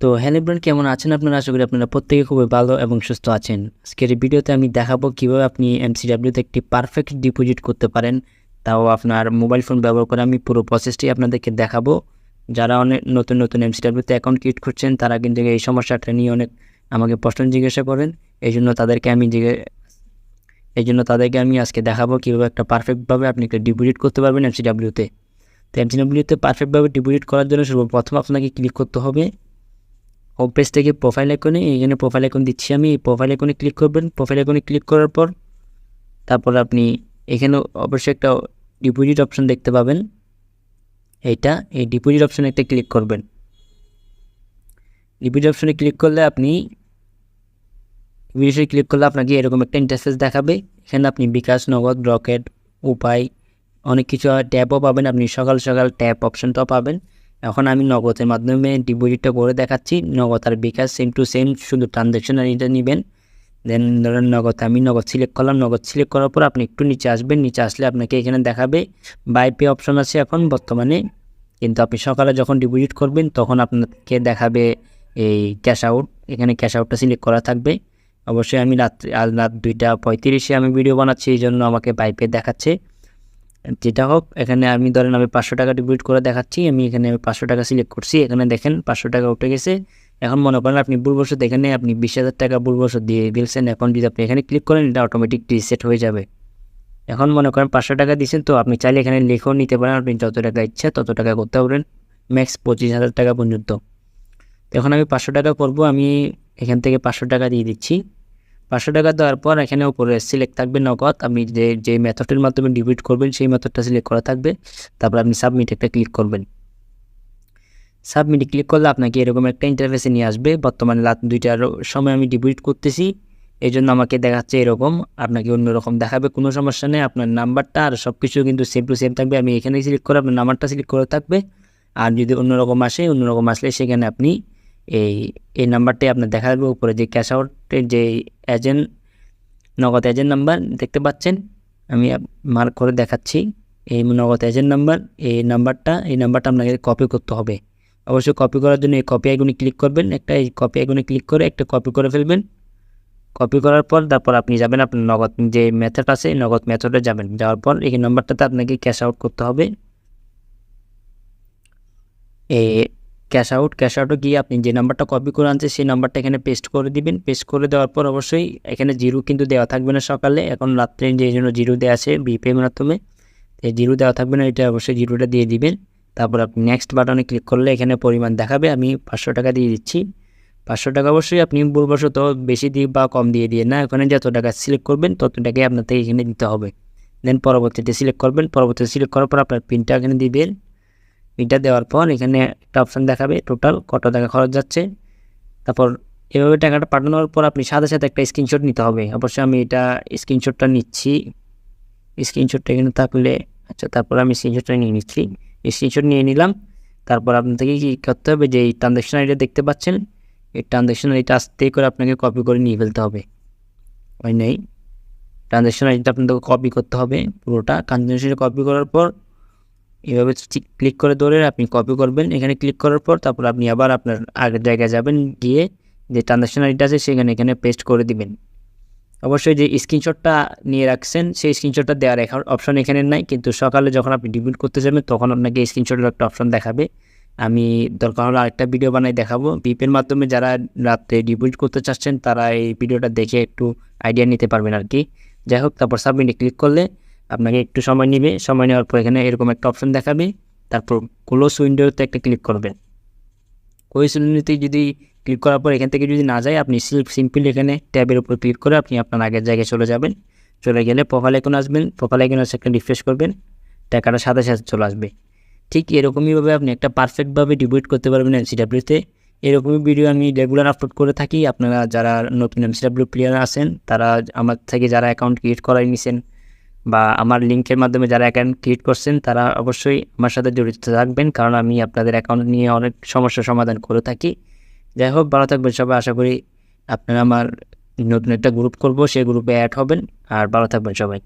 তো hello brain কেমন আছেন আপনারা? আশা করি আপনারা প্রত্যেকে খুবই ভালো এবং সুস্থ আছেন। আজকের ভিডিওতে আমি দেখাবো কীভাবে আপনি এমসিডাব্লিউতে একটি পারফেক্ট ডিপোজিট করতে পারেন। তাও আপনার মোবাইল ফোন ব্যবহার করে আমি পুরো প্রসেসটি আপনাদেরকে দেখাবো। যারা অনেক নতুন নতুন এমসিডাব্লিউতে অ্যাকাউন্ট ক্রিয়েট করছেন, তারা কিন্তু এই সমস্যাটা নিয়ে অনেক আমাকে প্রশ্ন জিজ্ঞাসা করেন। এই জন্য তাদেরকে আমি জিজ্ঞে এই জন্য তাদেরকে আমি আজকে দেখাবো কীভাবে একটা পারফেক্টভাবে আপনি একটা ডিপোজিট করতে পারবেন এমসিডাব্লিউতে তো এমসিডাব্লিউতে পারফেক্টভাবে ডিপোজিট করার জন্য সর্বপ্রথম আপনাকে ক্লিক করতে হবে। হোম পেজ থেকে প্রোফাইল আইকনে এখানে প্রোফাইল আইকন দিচ্ছি আমি। এই প্রোফাইল আইকনে ক্লিক করবেন। প্রোফাইল আইকনে ক্লিক করার পর তারপর আপনি এখানে অবশ্যই একটা ডিপোজিট অপশন দেখতে পাবেন। এইটা, এই ডিপোজিট অপশনে একটা ক্লিক করবেন। ডিপোজিট অপশনে ক্লিক করলে আপনি ডিপোজিটে ক্লিক করলে আপনাকে এরকম একটা ইন্টারফেস দেখাবে। এখানে আপনি বিকাশ, নগদ, রকেট, উপায়, অনেক কিছু ট্যাপও পাবেন। আপনি সকাল সকাল ট্যাপ অপশনটাও পাবেন। এখন আমি নগদের মাধ্যমে ডিপোজিটটা করে দেখাচ্ছি। নগদ আর বিকাশ সেম টু সেম শুধু ট্রানজ্যাকশন এটা নেবেন। দেন ধরেন নগদ, আমি নগদ সিলেক্ট করলাম। নগদ সিলেক্ট করার পর আপনি একটু নিচে আসবেন। নিচে আসলে আপনাকে এখানে দেখাবে বাই পে অপশন আছে এখন বর্তমানে। কিন্তু আপনি সকালে যখন ডিপোজিট করবেন, তখন আপনাকে দেখাবে এই ক্যাশ আউট এখানে ক্যাশ আউটটা সিলেক্ট করা থাকবে। অবশ্যই আমি রাত্রি, আজ রাত দুইটা পঁয়ত্রিশে আমি ভিডিও বানাচ্ছি, এই জন্য আমাকে বাইপে দেখাচ্ছে। যেটা হোক, এখানে আমি ধরেন আমি পাঁচশো টাকা ডিপোজিট করে দেখাচ্ছি, আমি এখানে আমি পাঁচশো টাকা সিলেক্ট করছি, এখানে দেখেন পাঁচশো টাকা উঠে গেছে। এখন মনে করেন আপনি ভুলবশত এখানে আপনি বিশ হাজার টাকা ভুলবশত দিয়ে দিয়েছেন, এখন যদি আপনি এখানে ক্লিক করেন, এটা অটোমেটিক রিসেট হয়ে যাবে। এখন মনে করেন পাঁচশো টাকা দিয়েছেন, তো আপনি চাইলে এখানে লিখেও নিতে পারেন, আপনি যত টাকা ইচ্ছা তত টাকা করতে পারবেন ম্যাক্স পঁচিশ হাজার টাকা পর্যন্ত। এখন আমি পাঁচশো টাকা করব, আমি এখান থেকে পাঁচশো টাকা দিয়ে দিচ্ছি। পাঁচশো টাকা দেওয়ার পর এখানে উপরে সিলেক্ট থাকবে নগদ। আপনি যে যে মেথডের মাধ্যমে ডিপিট করবেন, সেই মেথডটা সিলেক্ট করা থাকবে। তারপর আপনি সাবমিট একটা ক্লিক করবেন। সাবমিটে ক্লিক করলে আপনাকে এরকম একটা ইন্টারফেসে নিয়ে আসবে। বর্তমানে রাত দুইটার সময় আমি ডিপোজিট করতেছি। এই জন্য আমাকে দেখাচ্ছে এরকম। আপনাকে অন্যরকম দেখাবে, কোনো সমস্যা নেই। আপনার নাম্বারটা আর সব কিছু কিন্তু সেম টু সেম থাকবে। আমি এখানে সিলেক্ট করে, আপনার নাম্বারটা সিলেক্ট করে থাকবে। আর যদি অন্যরকম আসে, অন্যরকম আসলে সেখানে আপনি এই এই নাম্বারটাই আপনার দেখা যাবে উপরে যে ক্যাশ আউটের যে এজেন্ট নগদ এজেন্ট নাম্বার দেখতে পাচ্ছেন? আমি মার্ক করে দেখাচ্ছি। এই নগদ এজেন্ট নাম্বার এই নাম্বারটা এই নাম্বারটা আপনাকে কপি করতে হবে। অবশ্যই কপি করার জন্য এই কপি আইকনে ক্লিক করবেন। একটা এই কপি আইকনে ক্লিক করে একটা কপি করে ফেলবেন। কপি করার পর তারপর আপনি যাবেন আপনার নগদ যে মেথড আছে, এই নগদ মেথডে যাবেন। যাওয়ার পর এই নাম্বারটাতে আপনাকে ক্যাশ আউট করতে হবে। এ ক্যাশ আউট, ক্যাশ আউটে গিয়ে আপনি যে নাম্বারটা কপি করে আনছে সেই নাম্বারটা এখানে পেস্ট করে দিবেন। পেস্ট করে দেওয়ার পর অবশ্যই এখানে জিরো কিন্তু দেওয়া থাকবে না সকালে। এখন রাত্রে যে জন্য জিরো দেওয়া আছে বিপে মাধ্যমে জিরো দেওয়া থাকবে না, এটা অবশ্যই জিরোটা দিয়ে দিবেন। তারপর আপনি নেক্সট বাটনে ক্লিক করলে এখানে পরিমাণ দেখাবে। আমি পাঁচশো টাকা দিয়ে দিচ্ছি। পাঁচশো টাকা অবশ্যই আপনি ভুলবশত বেশি দিয়ে বা কম দিয়ে দিয়ে না। ওখানে যত টাকা সিলেক্ট করবেন তত টাকাই আপনার এখানে দিতে হবে। দেন পরবর্তীতে সিলেক্ট করবেন। পরবর্তীতে সিলেক্ট করার পর আপনার পিনটা এখানে দিবেন। পিনটা দেওয়ার পর এখানে একটা অপশান দেখাবে টোটাল কত টাকা খরচ যাচ্ছে। তারপর এভাবে টাকাটা পাঠানোর পর আপনি সাথে সাথে একটা স্ক্রিনশট নিতে হবে। অবশ্যই আমি এটা স্ক্রিনশটটা নিচ্ছি। স্ক্রিনশটটা এখানে থাকলে আচ্ছা তারপর আমি স্ক্রিনশটটা নিয়ে নিচ্ছি। স্ক্রিনশট নিয়ে নিলাম। তারপর আপনাদেরকে কী করতে হবে যে, এই ট্রানজ্যাকশন আইডিটা দেখতে পাচ্ছেন? এই ট্রানজ্যাকশন আইডিটা আস্তে করে আপনাকে কপি করে নিয়ে ফেলতে হবে। ওই নেই? ট্রানজ্যাকশন আইডিটা আপনাদেরকে কপি করতে হবে পুরোটা। ট্রানজ্যাকশনে কপি করার পর এভাবে ক্লিক করে ধরে আপনি কপি করবেন। এখানে ক্লিক করার পর তারপর আপনি আবার আপনার আগের জায়গায় যাবেন, গিয়ে যে ট্রানজ্যাকশন আইডিটা আছে সেখানে, এখানে পেস্ট করে দিবেন। অবশ্যই যে স্ক্রিনশটটা নিয়ে রাখছেন, সেই স্ক্রিনশটটা দেওয়ার এখন অপশন এখানে নাই। কিন্তু সকালে যখন আপনি ডিবিট করতে যাবেন, তখন আপনাকে স্ক্রিনশটের একটা অপশন দেখাবে। আমি দরকার হলে আরেকটা ভিডিও বানাই দেখাবো। বিপের মাধ্যমে যারা রাত্রে ডিপোজিট করতে চাচ্ছেন, তারা এই ভিডিওটা দেখে একটু আইডিয়া নিতে পারবেন আর কি যাই হোক, তারপর সাবমিটে ক্লিক করলে আপনাকে একটু সময় নেবে। সময় নেওয়ার পর এখানে এরকম একটা অপশন দেখাবে। তারপর ক্লোজ উইন্ডোতে একটা ক্লিক করবেন ক্লোজ উইন্ডোতে যদি ক্লিক করার পর এখান থেকে যদি না যায়, আপনি সিম্পল এখানে ট্যাবের উপর ক্লিক করে আপনি আপনার আগের জায়গায় চলে যাবেন। চলে গেলে প্রোফাইল আইকন আসবেন। প্রোফাইল আইকন আসে একটা রিফ্রেশ করবেন। টাকাটা সাথে সাথে চলে আসবে। ঠিক এরকমইভাবে আপনি একটা পারফেক্টভাবে ডিপোজিট করতে পারবেন এনসিডাব্লিউতে এরকমই ভিডিও আমি রেগুলার আপলোড করে থাকি। আপনারা যারা নতুন এমসিডাব্লিউ প্লেয়ার আছেন, তারা আমার থেকে যারা অ্যাকাউন্ট ক্রিয়েট করাই নিছেন বা আমার লিঙ্কের মাধ্যমে যারা অ্যাকাউন্ট ক্রিয়েট করছেন, তারা অবশ্যই আমার সাথে জড়িত থাকবেন। কারণ আমি আপনাদের অ্যাকাউন্ট নিয়ে অনেক সমস্যার সমাধান করে থাকি। যাই হোক, ভালো থাকবেন সবাই। আশা করি আপনারা আমার নতুন একটা গ্রুপ করব। সেই গ্রুপে অ্যাড হবেন। আর ভালো থাকবেন সবাই।